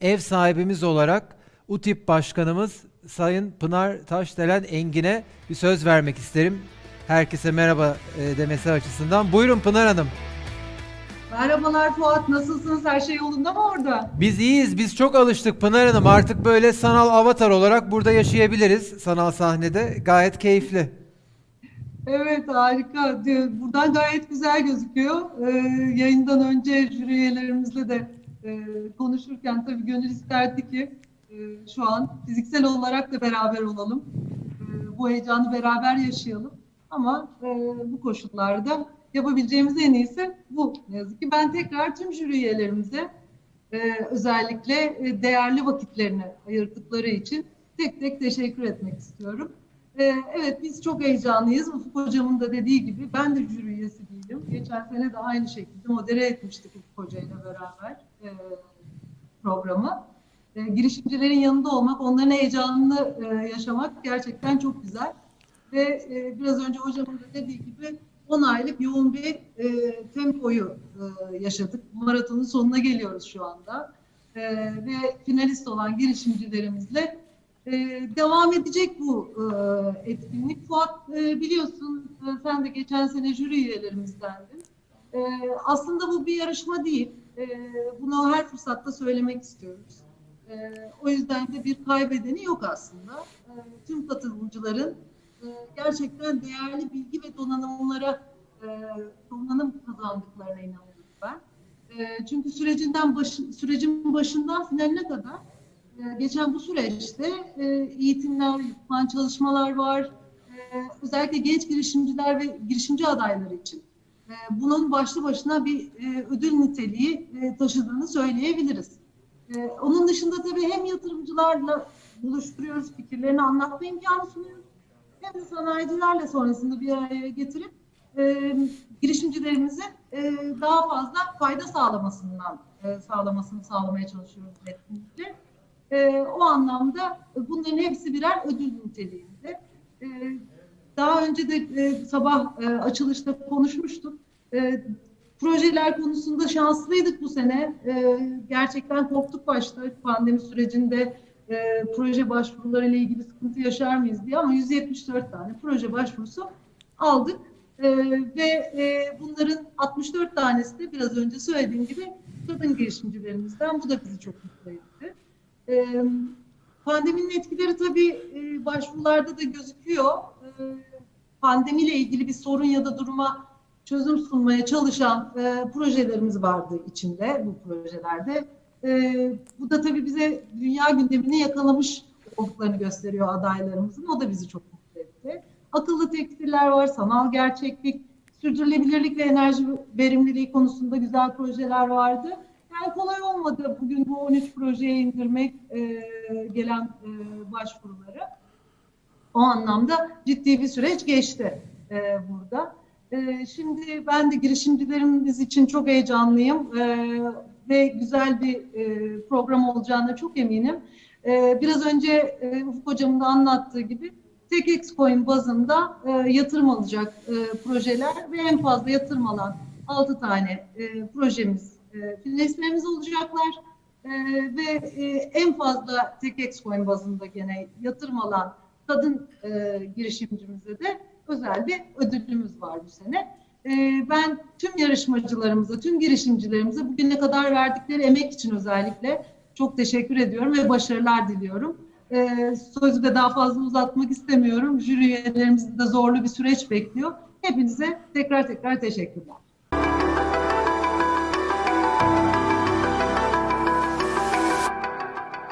ev sahibimiz olarak UTİP Başkanımız Sayın Pınar Taşdelen Engin'e bir söz vermek isterim. Herkese merhaba e, demesi açısından. Buyurun Pınar Hanım. Merhabalar Fuat, nasılsınız? Her şey yolunda mı orada? Biz iyiyiz. Biz çok alıştık Pınar Hanım. Artık böyle sanal avatar olarak burada yaşayabiliriz sanal sahnede. Gayet keyifli. Evet, harika. Buradan gayet güzel gözüküyor. Ee, yayından önce jüri üyelerimizle de e, konuşurken tabii gönül isterdi ki e, şu an fiziksel olarak da beraber olalım. E, bu heyecanı beraber yaşayalım. Ama e, bu koşullarda yapabileceğimiz en iyisi bu. Ne yazık ki ben tekrar tüm jüri üyelerimize e, özellikle e, değerli vakitlerini ayırdıkları için tek tek teşekkür etmek istiyorum. Ee, evet biz çok heyecanlıyız. Ufuk Hocam'ın da dediği gibi ben de jüri üyesi değilim. Geçen sene de aynı şekilde modere etmiştik Ufuk Hoca ile beraber e, programı. E, girişimcilerin yanında olmak, onların heyecanını e, yaşamak gerçekten çok güzel. Ve e, biraz önce hocamın da dediği gibi 10 aylık yoğun bir e, tempoyu e, yaşadık. Maratonun sonuna geliyoruz şu anda. E, ve finalist olan girişimcilerimizle e, devam edecek bu e, etkinlik. Fuat e, biliyorsun e, sen de geçen sene jüri üyelerimizden. E, aslında bu bir yarışma değil. E, bunu her fırsatta söylemek istiyoruz. E, o yüzden de bir kaybedeni yok aslında. E, tüm katılımcıların e, gerçekten değerli bilgi ve donanımlara e, donanım kazandıklarına inanıyorum ben. E, çünkü sürecinden başı, sürecin başından finaline kadar ee, geçen bu süreçte e, eğitimler, yapılan çalışmalar var. Ee, özellikle genç girişimciler ve girişimci adayları için. Ee, bunun başlı başına bir e, ödül niteliği e, taşıdığını söyleyebiliriz. Onun dışında tabii hem yatırımcılarla buluşturuyoruz, fikirlerini anlatma imkanı sunuyoruz. Hem de sanayicilerle sonrasında bir araya getirip girişimcilerimize daha fazla fayda sağlamasından sağlamasını sağlamaya çalışıyoruz etkinlikle. E, o anlamda bunların hepsi birer ödül niteliğinde. E, daha önce de e, sabah e, açılışta konuşmuştuk. E, projeler konusunda şanslıydık bu sene. E, gerçekten korktuk başta pandemi sürecinde e, proje başvuruları ile ilgili sıkıntı yaşar mıyız diye ama 174 tane proje başvurusu aldık. E, ve e, bunların 64 tanesi de biraz önce söylediğim gibi kadın girişimcilerimizden. Bu da bizi çok mutlu etti. E, pandeminin etkileri tabii e, başvurularda da gözüküyor. E, pandemiyle ilgili bir sorun ya da duruma çözüm sunmaya çalışan e, projelerimiz vardı içinde bu projelerde. E, bu da tabii bize dünya gündemini yakalamış olduklarını gösteriyor adaylarımızın. O da bizi çok mutlu etti. Akıllı tekstiller var, sanal gerçeklik, sürdürülebilirlik ve enerji verimliliği konusunda güzel projeler vardı. Yani kolay olmadı bugün bu 13 projeye indirmek e, gelen e, başvuruları. O anlamda ciddi bir süreç geçti e, burada. E, şimdi ben de girişimcilerimiz için çok heyecanlıyım e, ve güzel bir e, program olacağına çok eminim. E, biraz önce e, Ufuk Hocam'ın da anlattığı gibi TechX Coin bazında e, yatırım alacak e, projeler ve en fazla yatırım alan 6 tane e, projemiz e, olacaklar e, ve e, en fazla tek coin bazında gene yatırım alan kadın e, girişimcimize de özel bir ödülümüz var bu sene. E, ben tüm yarışmacılarımıza, tüm girişimcilerimize bugüne kadar verdikleri emek için özellikle çok teşekkür ediyorum ve başarılar diliyorum. E, sözü de daha fazla uzatmak istemiyorum. Jüri üyelerimizi de zorlu bir süreç bekliyor. Hepinize tekrar tekrar teşekkürler.